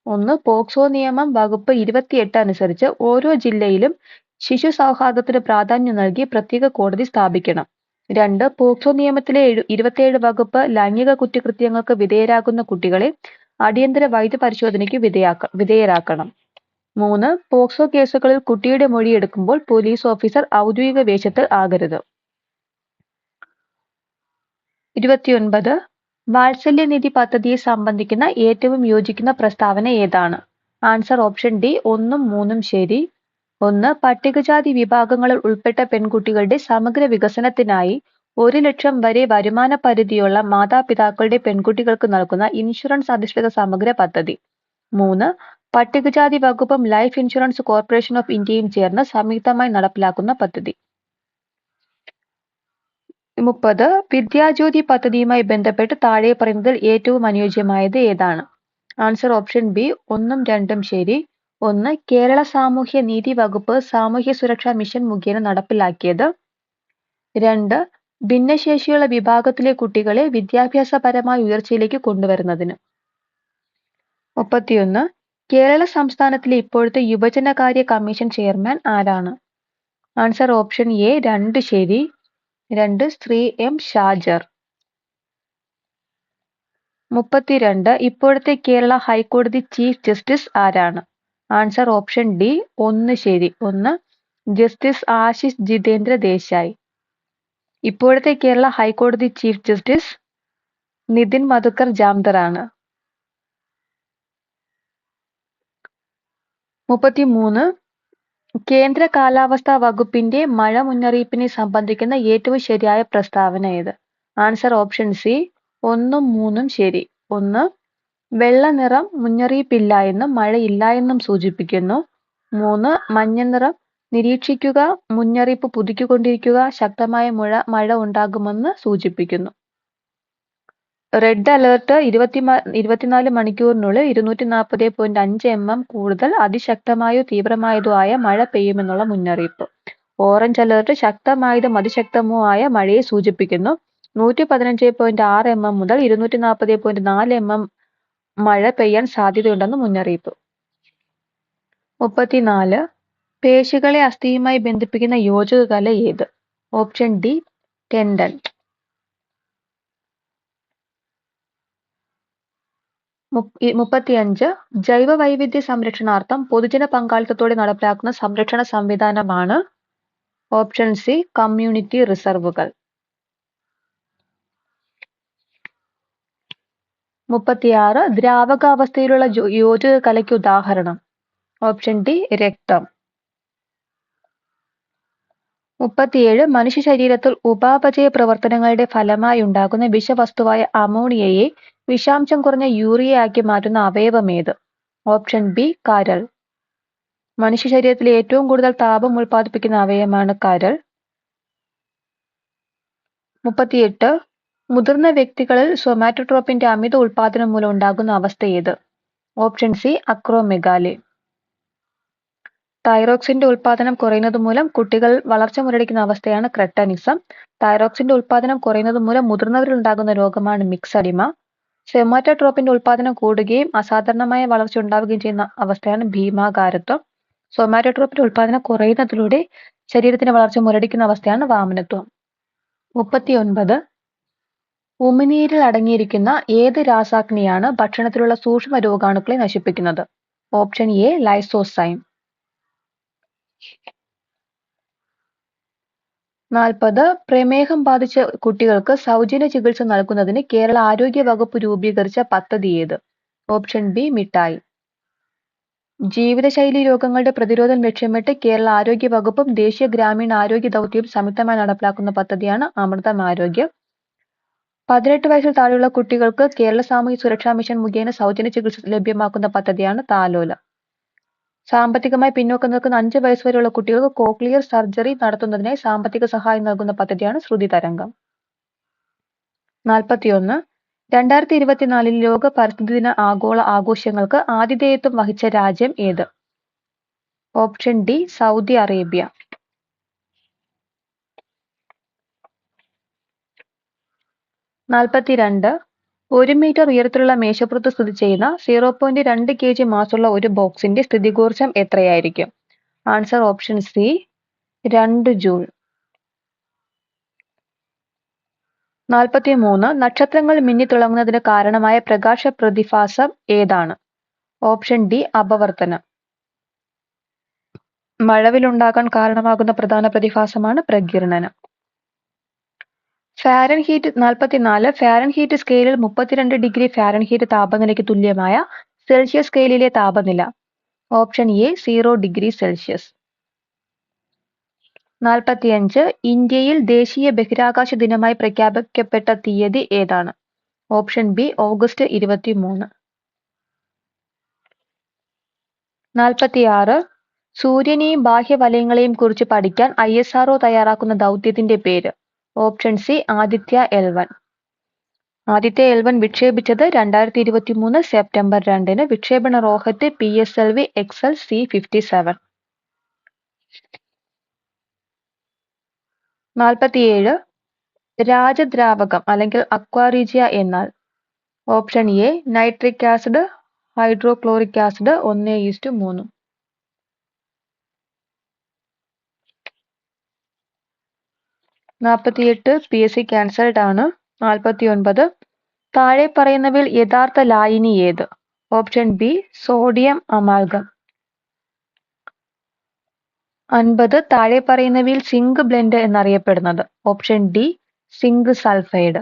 ഒന്ന് പോക്സോ നിയമം വകുപ്പ് ഇരുപത്തിയെട്ട് അനുസരിച്ച് ഓരോ ജില്ലയിലും ശിശു സൗഹാർദ്ദത്തിന് പ്രാധാന്യം നൽകി പ്രത്യേക കോടതി സ്ഥാപിക്കണം. രണ്ട് പോക്സോ നിയമത്തിലെ ഇരുപത്തിയേഴ് വകുപ്പ് ലൈംഗിക കുറ്റകൃത്യങ്ങൾക്ക് വിധേയരാകുന്ന കുട്ടികളെ അടിയന്തര വൈദ്യ പരിശോധനയ്ക്ക് വിധേയാക്ക വിധേയരാക്കണം. മൂന്ന് പോക്സോ കേസുകളിൽ കുട്ടിയുടെ മൊഴി എടുക്കുമ്പോൾ പോലീസ് ഓഫീസർ ഔദ്യോഗിക വേഷത്തിൽ ആകരുത്. ഇരുപത്തിയൊൻപത് വാത്സല്യനിധി പദ്ധതിയെ സംബന്ധിക്കുന്ന ഏറ്റവും യോജിക്കുന്ന പ്രസ്താവന ഏതാണ്? ആൻസർ ഓപ്ഷൻ ഡി ഒന്നും മൂന്നും ശരി. ഒന്ന് പട്ടികജാതി വിഭാഗങ്ങളിൽ ഉൾപ്പെട്ട പെൺകുട്ടികളുടെ സമഗ്ര വികസനത്തിനായി ഒരു ലക്ഷം വരെ വരുമാന പരിധിയുള്ള മാതാപിതാക്കളുടെ പെൺകുട്ടികൾക്ക് നൽകുന്ന ഇൻഷുറൻസ് അധിഷ്ഠിത സമഗ്ര പദ്ധതി. മൂന്ന് പട്ടികജാതി വകുപ്പും ലൈഫ് ഇൻഷുറൻസ് കോർപ്പറേഷൻ ഓഫ് ഇന്ത്യയും ചേർന്ന് സംയുക്തമായി നടപ്പിലാക്കുന്ന പദ്ധതി. മുപ്പത്. വിദ്യാജ്യോതി പദ്ധതിയുമായി ബന്ധപ്പെട്ട് താഴെ പറയുന്നതിൽ ഏറ്റവും അനുയോജ്യമായത് ഏതാണ്? ആൻസർ ഓപ്ഷൻ ബി ഒന്നും രണ്ടും ശരി. ഒന്ന് കേരള സാമൂഹ്യ നീതി വകുപ്പ് സാമൂഹ്യ സുരക്ഷാ മിഷൻ മുഖേന നടപ്പിലാക്കിയത്. രണ്ട് ഭിന്നശേഷിയുള്ള വിഭാഗത്തിലെ കുട്ടികളെ വിദ്യാഭ്യാസപരമായ ഉയർച്ചയിലേക്ക് കൊണ്ടുവരുന്നതിന്. മുപ്പത്തിയൊന്ന് കേരള സംസ്ഥാനത്തിലെ ഇപ്പോഴത്തെ യുവജനകാര്യ കമ്മീഷൻ ചെയർമാൻ ആരാണ്? ആൻസർ ഓപ്ഷൻ എ രണ്ട് ശരി. രണ്ട് ശ്രീ എം ഷാജർ. മുപ്പത്തിരണ്ട്. ഇപ്പോഴത്തെ കേരള ഹൈക്കോടതി ചീഫ് ജസ്റ്റിസ് ആരാണ്? ആൻസർ ഓപ്ഷൻ ഡി ഒന്ന് ശരി. ഒന്ന് ജസ്റ്റിസ് ആശിഷ് ജിതേന്ദ്ര ദേശായി. ഇപ്പോഴത്തെ കേരള ഹൈക്കോടതി ചീഫ് ജസ്റ്റിസ് നിതിൻ മധുക്കർ ജാംദർ ആണ്. മുപ്പത്തിമൂന്ന്. കേന്ദ്ര കാലാവസ്ഥാ വകുപ്പിന്റെ മഴ മുന്നറിയിപ്പിനെ സംബന്ധിക്കുന്ന ഏറ്റവും ശരിയായ പ്രസ്താവന ഏത്? ആൻസർ ഓപ്ഷൻ സി ഒന്നും മൂന്നും ശരി. ഒന്ന് വെള്ള നിറം മുന്നറിയിപ്പില്ല എന്നും മഴയില്ല എന്നും സൂചിപ്പിക്കുന്നു. മൂന്ന് മഞ്ഞ നിറം നിരീക്ഷിക്കുക മുന്നറിയിപ്പ് പുതുക്കിക്കൊണ്ടിരിക്കുക ശക്തമായ മഴ മഴ ഉണ്ടാകുമെന്ന് സൂചിപ്പിക്കുന്നു. റെഡ് അലേർട്ട് ഇരുപത്തി ഇരുപത്തിനാല് മണിക്കൂറിനുള്ളിൽ ഇരുന്നൂറ്റി നാൽപ്പത് പോയിന്റ് അഞ്ച് എം എം കൂടുതൽ അതിശക്തമായോ തീവ്രമായതോ ആയ മഴ പെയ്യുമെന്നുള്ള മുന്നറിയിപ്പ്. ഓറഞ്ച് അലേർട്ട് ശക്തമായതും അതിശക്തമോ ആയ മഴയെ സൂചിപ്പിക്കുന്നു. നൂറ്റി പതിനഞ്ച് പോയിന്റ് ആറ് എം എം മുതൽ ഇരുന്നൂറ്റി നാൽപ്പത് പോയിന്റ് നാല് എം എം മഴ പെയ്യാൻ സാധ്യതയുണ്ടെന്ന് മുന്നറിയിപ്പ്. മുപ്പത്തിനാല് പേശികളെ അസ്ഥിയുമായി ബന്ധിപ്പിക്കുന്ന യോജക കല ഏത്? ഓപ്ഷൻ ഡി ടെൻഡൻ മുപ്പത്തിയഞ്ച് ജൈവ വൈവിധ്യ സംരക്ഷണാർത്ഥം പൊതുജന പങ്കാളിത്തത്തോടെ നടപ്പിലാക്കുന്ന സംരക്ഷണ സംവിധാനമാണ് ഓപ്ഷൻ സി കമ്മ്യൂണിറ്റി റിസർവുകൾ. മുപ്പത്തിയാറ് ദ്രാവകാവസ്ഥയിലുള്ള യോജക കലയ്ക്ക് ഉദാഹരണം. ഓപ്ഷൻ ഡി രക്തം. മുപ്പത്തിയേഴ് മനുഷ്യ ശരീരത്തിൽ ഉപാപചയ പ്രവർത്തനങ്ങളുടെ ഫലമായി ഉണ്ടാകുന്ന വിഷവസ്തുവായ അമോണിയയെ വിഷാംശം കുറഞ്ഞ യൂറിയ ആക്കി മാറ്റുന്ന അവയവം അവയവമേത് ഓപ്ഷൻ ബി കരൾ. മനുഷ്യ ശരീരത്തിൽ ഏറ്റവും കൂടുതൽ താപം ഉൽപ്പാദിപ്പിക്കുന്ന അവയവമാണ് കരൾ. മുപ്പത്തിയെട്ട്. മുതിർന്ന വ്യക്തികളിൽ സൊമാറ്റോട്രോപ്പിന്റെ അമിത ഉൽപാദനം മൂലം ഉണ്ടാകുന്ന അവസ്ഥ ഏത്? Option C acromegaly. തൈറോക്സിന്റെ ഉൽപാദനം കുറയുന്നത് മൂലം കുട്ടികൾ വളർച്ച മുരടിക്കുന്ന അവസ്ഥയാണ് ക്രെട്ടനിസം. തൈറോക്സിന്റെ ഉൽപാദനം കുറയുന്നത് മൂലം മുതിർന്നവരിൽ ഉണ്ടാകുന്ന രോഗമാണ് മിക്സഡിമ. സെമാറ്റോട്രോപ്പിന്റെ ഉൽപാദനം കൂടുകയും അസാധാരണമായ വളർച്ച ഉണ്ടാവുകയും ചെയ്യുന്ന അവസ്ഥയാണ് ഭീമാകാരത്വം. സൊമാറ്റോട്രോപ്പിന്റെ ഉൽപാദനം കുറയുന്നതിലൂടെ ശരീരത്തിന്റെ വളർച്ച മുരടിക്കുന്ന അവസ്ഥയാണ് വാമനത്വം. മുപ്പത്തിയൊൻപത്. ഉമിനീരിൽ അടങ്ങിയിരിക്കുന്ന ഏത് രാസാഗ്നിയാണ് ഭക്ഷണത്തിലുള്ള സൂക്ഷ്മ രോഗാണുക്കളെ നശിപ്പിക്കുന്നത്? Option A lysozyme. നാൽപ്പത് പ്രമേഹം ബാധിച്ച കുട്ടികൾക്ക് സൗജന്യ ചികിത്സ നൽകുന്നതിന് കേരള ആരോഗ്യ വകുപ്പ് രൂപീകരിച്ച പദ്ധതി ഏത്? ഓപ്ഷൻ ബി മിഠായി. ജീവിതശൈലി രോഗങ്ങളുടെ പ്രതിരോധം ലക്ഷ്യമിട്ട് കേരള ആരോഗ്യ വകുപ്പും ദേശീയ ഗ്രാമീണ ആരോഗ്യ ദൗത്യവും സംയുക്തമായി നടപ്പിലാക്കുന്ന പദ്ധതിയാണ് അമൃതം ആരോഗ്യം. പതിനെട്ട് വയസ്സിൽ താഴെയുള്ള കുട്ടികൾക്ക് കേരള സാമൂഹ്യ സുരക്ഷാ മിഷൻ മുഖേന സൗജന്യ ചികിത്സ ലഭ്യമാക്കുന്ന പദ്ധതിയാണ് താലോല. സാമ്പത്തികമായി പിന്നോക്കം നിൽക്കുന്ന അഞ്ച് വയസ്സ് വരെയുള്ള കുട്ടികൾക്ക് കോക്ലിയർ സർജറി നടത്തുന്നതിനായി സാമ്പത്തിക സഹായം നൽകുന്ന പദ്ധതിയാണ് ശ്രുതി തരംഗം. നാൽപ്പത്തിയൊന്ന്. രണ്ടായിരത്തി ഇരുപത്തിനാലിൽ ലോക പരിസ്ഥിതി ദിന ആഗോള ആഘോഷങ്ങൾക്ക് ആതിഥേയത്വം വഹിച്ച രാജ്യം ഏത്? Option D Saudi Arabia. നാൽപ്പത്തിരണ്ട്. ഒരു മീറ്റർ ഉയരത്തിലുള്ള മേശപ്പുറത്ത് സ്ഥിതി ചെയ്യുന്ന സീറോ പോയിന്റ് രണ്ട് കെ ജി മാസുള്ള ഒരു ബോക്സിന്റെ സ്ഥിതികൂർജം എത്രയായിരിക്കും? ആൻസർ ഓപ്ഷൻ സി രണ്ട് ജൂൾ. നാൽപ്പത്തി മൂന്ന് നക്ഷത്രങ്ങൾ മിന്നിത്തിളങ്ങുന്നതിന് കാരണമായ പ്രകാശ പ്രതിഭാസം ഏതാണ്? Option D അപവർത്തനം. മഴവിലുണ്ടാകാൻ കാരണമാകുന്ന പ്രധാന പ്രതിഭാസമാണ് പ്രകീർണനം. ഫാരൻഹീറ്റ് നാൽപ്പത്തിനാല് ഫാരൻഹീറ്റ് സ്കെയിലിൽ മുപ്പത്തിരണ്ട് ഡിഗ്രി ഫാരൻഹീറ്റ് താപനിലയ്ക്ക് തുല്യമായ സെൽഷ്യസ് സ്കെയിലിലെ താപനില. Option A zero degree Celsius. നാൽപ്പത്തിയഞ്ച് ഇന്ത്യയിൽ ദേശീയ ബഹിരാകാശ ദിനമായി പ്രഖ്യാപിക്കപ്പെട്ട തീയതി ഏതാണ്? ഓപ്ഷൻ ബി ഓഗസ്റ്റ് ഇരുപത്തിമൂന്ന്. നാൽപ്പത്തിയാറ് സൂര്യനെയും ബാഹ്യവലയങ്ങളെയും കുറിച്ച് പഠിക്കാൻ ഐ എസ് ആർ ഒ തയ്യാറാക്കുന്ന ദൗത്യത്തിന്റെ പേര്. Option C Aditya L one Aditya L one വിക്ഷേപിച്ചത് രണ്ടായിരത്തി ഇരുപത്തി മൂന്ന് സെപ്റ്റംബർ രണ്ടിന് വിക്ഷേപണ rocket P S L V X L C fifty seven നാൽപ്പത്തിയേഴ് രാജദ്രാവകം അല്ലെങ്കിൽ അക്വാറീജിയ എന്നാൽ option A nitric acid hydrochloric acid ഒന്ന് ഈസ്റ്റ് മൂന്ന്. നാൽപ്പത്തിയെട്ട് പി എസ് സി ക്യാൻസൽഡ് ആണ്. നാൽപ്പത്തി ഒൻപത് താഴെ പറയുന്നവയിൽ യഥാർത്ഥ ലായിനി ഏത്? ഓപ്ഷൻ ബി സോഡിയം അമാൽഗം അൻപത്. താഴെ പറയുന്നവയിൽ സിങ്ക് ബ്ലെൻഡ് എന്നറിയപ്പെടുന്നത്. Option D zinc sulphide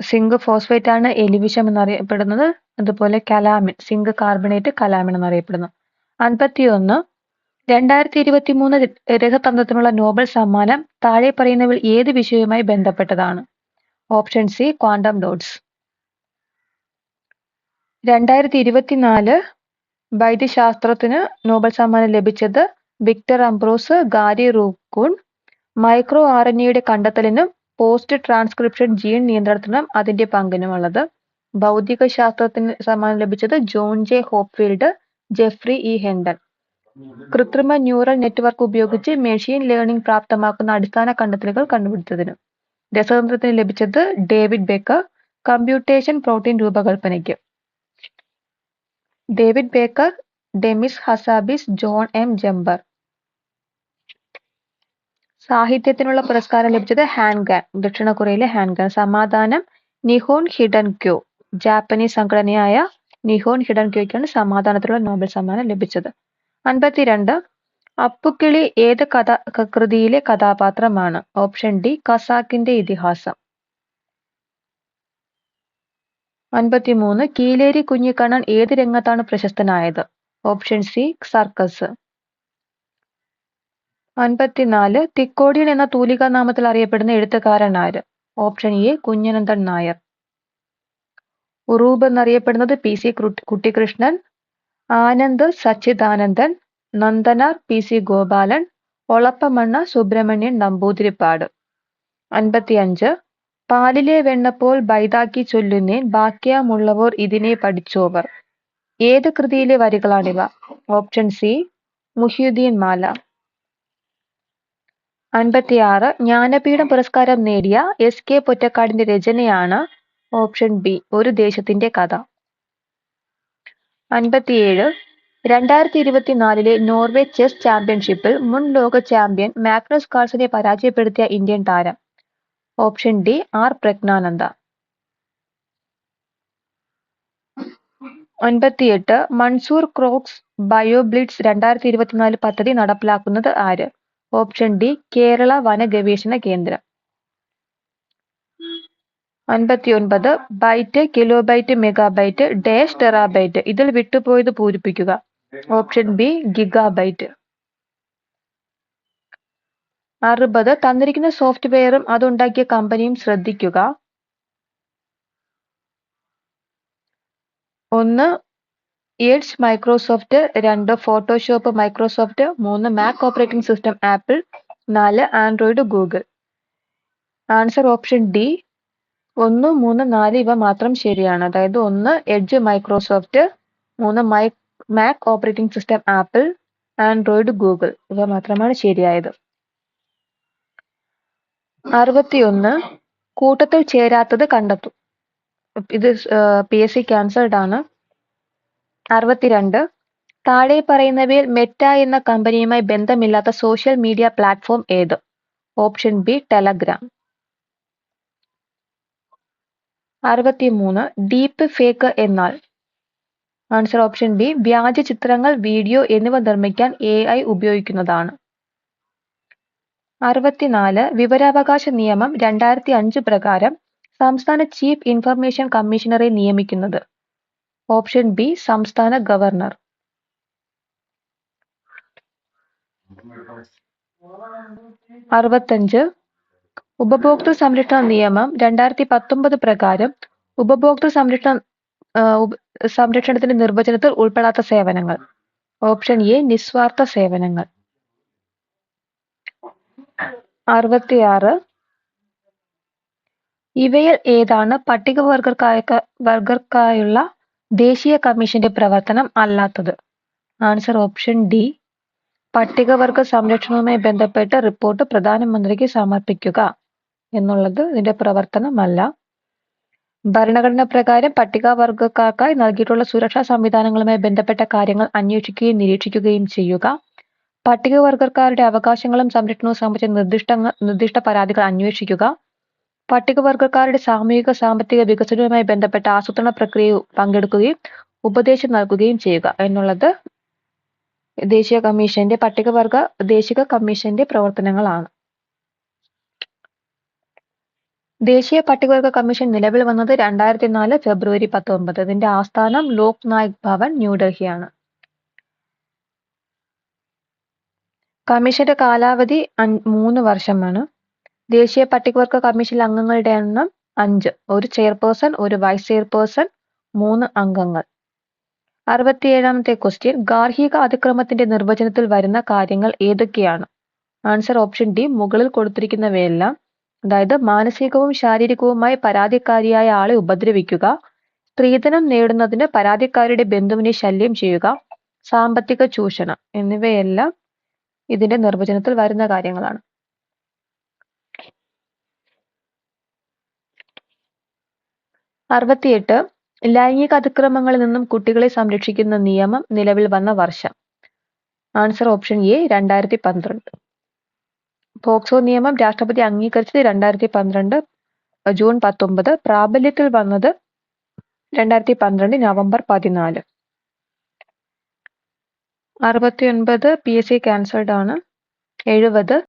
zinc phosphate ആണ് എലിവിഷം എന്നറിയപ്പെടുന്നത്. അതുപോലെ കലാമിൻ സിങ്ക് കാർബണേറ്റ് കലാമിൻ എന്നറിയപ്പെടുന്നു അൻപത്തിയൊന്ന്. രണ്ടായിരത്തി ഇരുപത്തി മൂന്ന് രഥതന്ത്രത്തിനുള്ള നോബൽ സമ്മാനം താഴെ പറയുന്നവയിൽ ഏത് വിഷയവുമായി ബന്ധപ്പെട്ടതാണ്? ഓപ്ഷൻ സി ക്വാണ്ടം ഡോട്ട്സ് രണ്ടായിരത്തി ഇരുപത്തിനാല് വൈദ്യശാസ്ത്രത്തിന് നോബൽ സമ്മാനം ലഭിച്ചത് Victor Ambros Gary Ruvkun. Micro R N എയുടെ കണ്ടെത്തലിനും പോസ്റ്റ് ട്രാൻസ്ക്രിപ്ഷൻ ജീൻ നിയന്ത്രണത്തിനും അതിന്റെ പങ്കിനുമുള്ളത്. ഭൗതിക ശാസ്ത്രത്തിന് സമ്മാനം ലഭിച്ചത് John J Hopfield Geoffrey E Hinton. കൃത്രിമ ന്യൂറൽ നെറ്റ്വർക്ക് ഉപയോഗിച്ച് മെഷീൻ ലേണിംഗ് പ്രാപ്തമാക്കുന്ന അടിസ്ഥാന കണ്ടെത്തലുകൾ കണ്ടുപിടിച്ചതിന്. രസതന്ത്രത്തിന് ലഭിച്ചത് ഡേവിഡ് ബേക്കർ കമ്പ്യൂട്ടേഷൻ പ്രോട്ടീൻ രൂപകൽപ്പനയ്ക്ക്. David Baker Demis Hassabis John M Jumper. സാഹിത്യത്തിനുള്ള പുരസ്കാരം ലഭിച്ചത് ഹാൻഗാൻ ദക്ഷിണ കൊറിയയിലെ ഹാൻഗാൻ. സമാധാനം നിഹോൺ ഹിഡൻ ക്യോ. ജാപ്പനീസ് സംഘടനയായ നിഹോൺ ഹിഡൻ ക്യോയ്ക്കാണ് സമാധാനത്തിനുള്ള നോബൽ സമ്മാനം ലഭിച്ചത്. അൻപത്തിരണ്ട്. അപ്പുക്കിളി ഏത് കഥ കൃതിയിലെ കഥാപാത്രമാണ്? ഓപ്ഷൻ ഡി ഖസാക്കിന്റെ ഇതിഹാസം. അൻപത്തിമൂന്ന് കീലേരി കുഞ്ഞിക്കണ്ണൻ ഏത് രംഗത്താണ് പ്രശസ്തനായത്? Option C circus. അൻപത്തിനാല് തിക്കോടിയൻ എന്ന തൂലികാ നാമത്തിൽ അറിയപ്പെടുന്ന എഴുത്തുകാരൻ ആര്? Option A Kunjanandan Nair. Uroob എന്നറിയപ്പെടുന്നത് P C Kuttikrishnan Anand Sachidanandan Nandanar P C Gopalan Olappamanna Subramanian Namboodiripad. അൻപത്തിയഞ്ച്. പാലിലെ വെണ്ണപ്പോൾ ബൈതാക്കി ചൊല്ലുന്നേൻ ബാക്കിയാമുള്ളവോർ ഇതിനെ പഠിച്ചോവർ. ഏത് കൃതിയിലെ വരികളാണിവ? Option C Muhyiddin Mala. അൻപത്തിയാറ്. ജ്ഞാനപീഠം പുരസ്കാരം നേടിയ എസ് കെ പൊറ്റക്കാടിന്റെ രചനയാണ് ഓപ്ഷൻ ബി ഒരു ദേശത്തിന്റെ കഥ. അൻപത്തിയേഴ്. രണ്ടായിരത്തി ഇരുപത്തിനാലിലെ നോർവേ ചെസ് ചാമ്പ്യൻഷിപ്പിൽ മുൻ ലോക ചാമ്പ്യൻ മാഗ്നസ് കാൾസനെ പരാജയപ്പെടുത്തിയ ഇന്ത്യൻ താരം. Option D R Praggnanandhaa. അൻപത്തിയെട്ട് മൺസൂർ ക്രോക്സ് ബയോബ്ലിറ്റ്സ് രണ്ടായിരത്തി ഇരുപത്തിനാല് പദ്ധതി നടപ്പിലാക്കുന്നത് ആര്? ഓപ്ഷൻ ഡി കേരള വന ഗവേഷണ കേന്ദ്രം. അൻപത്തിയൊൻപത് byte kilobyte megabyte dash terabyte ഇതിൽ വിട്ടുപോയത് പൂരിപ്പിക്കുക. ഓപ്ഷൻ ബി ഗിഗാബൈറ്റ് അറുപത് തന്നിരിക്കുന്ന സോഫ്റ്റ്വെയറും അതുണ്ടാക്കിയ കമ്പനിയും ശ്രദ്ധിക്കുക. ഒന്ന് എഡ്സ് മൈക്രോസോഫ്റ്റ് രണ്ട് ഫോട്ടോഷോപ്പ് മൈക്രോസോഫ്റ്റ് മൂന്ന് മാക് ഓപ്പറേറ്റിംഗ് സിസ്റ്റം ആപ്പിൾ നാല് Android Google answer option D ഒന്ന് മൂന്ന് നാല് ഇവ മാത്രം ശരിയാണ്. അതായത് ഒന്ന് എഡ്ജ് മൈക്രോസോഫ്റ്റ് മൂന്ന് my Mac operating system Apple Android Google ഇവ മാത്രമാണ് ശരിയായത്. അറുപത്തിയൊന്ന് കൂട്ടത്തിൽ ചേരാത്തത് കണ്ടെത്തും. ഇത് പി എസ് സി ക്യാൻസൽഡ് ആണ്. അറുപത്തിരണ്ട് താഴെ പറയുന്നവയിൽ മെറ്റ എന്ന കമ്പനിയുമായി ബന്ധമില്ലാത്ത സോഷ്യൽ മീഡിയ പ്ലാറ്റ്ഫോം ഏത്? ഓപ്ഷൻ ബി ടെലഗ്രാം അറുപത്തിമൂന്ന് ഡീപ്പ് ഫേക്ക് എന്നാൽ ആൻസർ ഓപ്ഷൻ ബി വ്യാജ ചിത്രങ്ങൾ വീഡിയോ എന്നിവ നിർമ്മിക്കാൻ എ ഐ ഉപയോഗിക്കുന്നതാണ്. അറുപത്തിനാല് വിവരാവകാശ നിയമം രണ്ടായിരത്തി അഞ്ച് പ്രകാരം സംസ്ഥാന ചീഫ് ഇൻഫർമേഷൻ കമ്മീഷണറെ നിയമിക്കുന്നത്. ഓപ്ഷൻ ബി സംസ്ഥാന ഗവർണർ. അറുപത്തഞ്ച് ഉപഭോക്തൃ സംരക്ഷണ നിയമം രണ്ടായിരത്തി പത്തൊമ്പത് പ്രകാരം ഉപഭോക്തൃ സംരക്ഷണ സംരക്ഷണത്തിന്റെ നിർവചനത്തിൽ ഉൾപ്പെടാത്ത സേവനങ്ങൾ. ഓപ്ഷൻ എ നിസ്വാർത്ഥ സേവനങ്ങൾ. അറുപത്തിയാറ്. ഇവയിൽ ഏതാണ് പട്ടികവർഗക്കായ വർഗർക്കായുള്ള ദേശീയ കമ്മീഷന്റെ പ്രവർത്തനം അല്ലാത്തത്? Answer option D. പട്ടികവർഗ സംരക്ഷണവുമായി ബന്ധപ്പെട്ട റിപ്പോർട്ട് പ്രധാനമന്ത്രിക്ക് സമർപ്പിക്കുക. എന്നുള്ളത് ഇതിന്റെ പ്രവർത്തനമല്ല. ഭരണഘടന പ്രകാരം പട്ടികവർഗക്കാർക്കായി നൽകിയിട്ടുള്ള സുരക്ഷാ സംവിധാനങ്ങളുമായി ബന്ധപ്പെട്ട കാര്യങ്ങൾ അന്വേഷിക്കുകയും നിരീക്ഷിക്കുകയും ചെയ്യുക. പട്ടികവർഗക്കാരുടെ അവകാശങ്ങളും സംരക്ഷണവും സംബന്ധിച്ച നിർദ്ദിഷ്ട നിർദ്ദിഷ്ട പരാതികൾ അന്വേഷിക്കുക. പട്ടികവർഗക്കാരുടെ സാമൂഹിക സാമ്പത്തിക വികസനവുമായി ബന്ധപ്പെട്ട ആസൂത്രണ പ്രക്രിയയിൽ പങ്കെടുക്കുകയും ഉപദേശം നൽകുകയും ചെയ്യുക എന്നുള്ളത് ദേശീയ കമ്മീഷന്റെ പട്ടികവർഗ ദേശീയ കമ്മീഷന്റെ പ്രവർത്തനങ്ങളാണ്. ദേശീയ പട്ടികവർഗ കമ്മീഷൻ നിലവിൽ വന്നത് രണ്ടായിരത്തി നാല് ഫെബ്രുവരി പത്തൊമ്പത്. ഇതിന്റെ ആസ്ഥാനം ലോക് നായക് ഭവൻ ന്യൂഡൽഹിയാണ് കമ്മീഷന്റെ കാലാവധി മൂന്ന് വർഷമാണ്. ദേശീയ പട്ടികവർഗ കമ്മീഷൻ അംഗങ്ങളുടെ എണ്ണം അഞ്ച്. ഒരു ചെയർപേഴ്സൺ ഒരു വൈസ് ചെയർപേഴ്സൺ മൂന്ന് അംഗങ്ങൾ. അറുപത്തിയേഴാമത്തെ ക്വസ്റ്റ്യൻ ഗാർഹിക അതിക്രമത്തിന്റെ നിർവചനത്തിൽ വരുന്ന കാര്യങ്ങൾ ഏതൊക്കെയാണ്? ആൻസർ ഓപ്ഷൻ ഡി മുകളിൽ കൊടുത്തിരിക്കുന്നവയെല്ലാം അതായത് മാനസികവും ശാരീരികവുമായി പരാതിക്കാരിയായ ആളെ ഉപദ്രവിക്കുക സ്ത്രീധനം നേടുന്നതിന് പരാതിക്കാരിയുടെ ബന്ധുവിനെ ശല്യം ചെയ്യുക സാമ്പത്തിക ചൂഷണം എന്നിവയെല്ലാം ഇതിന്റെ നിർവചനത്തിൽ വരുന്ന കാര്യങ്ങളാണ്. അറുപത്തിയെട്ട് ലൈംഗിക അതിക്രമങ്ങളിൽ നിന്നും കുട്ടികളെ സംരക്ഷിക്കുന്ന നിയമം നിലവിൽ വന്ന വർഷം. ആൻസർ ഓപ്ഷൻ എ രണ്ടായിരത്തി പന്ത്രണ്ട്. പോക്സോ നിയമം രാഷ്ട്രപതി അംഗീകരിച്ചത് രണ്ടായിരത്തി പന്ത്രണ്ട് ജൂൺ പത്തൊമ്പത്. പ്രാബല്യത്തിൽ വന്നത് രണ്ടായിരത്തി പന്ത്രണ്ട് നവംബർ പതിനാല്. അറുപത്തിയൊൻപത് പി എസ് സി ക്യാൻസൽഡ് ആണ്. എഴുപത്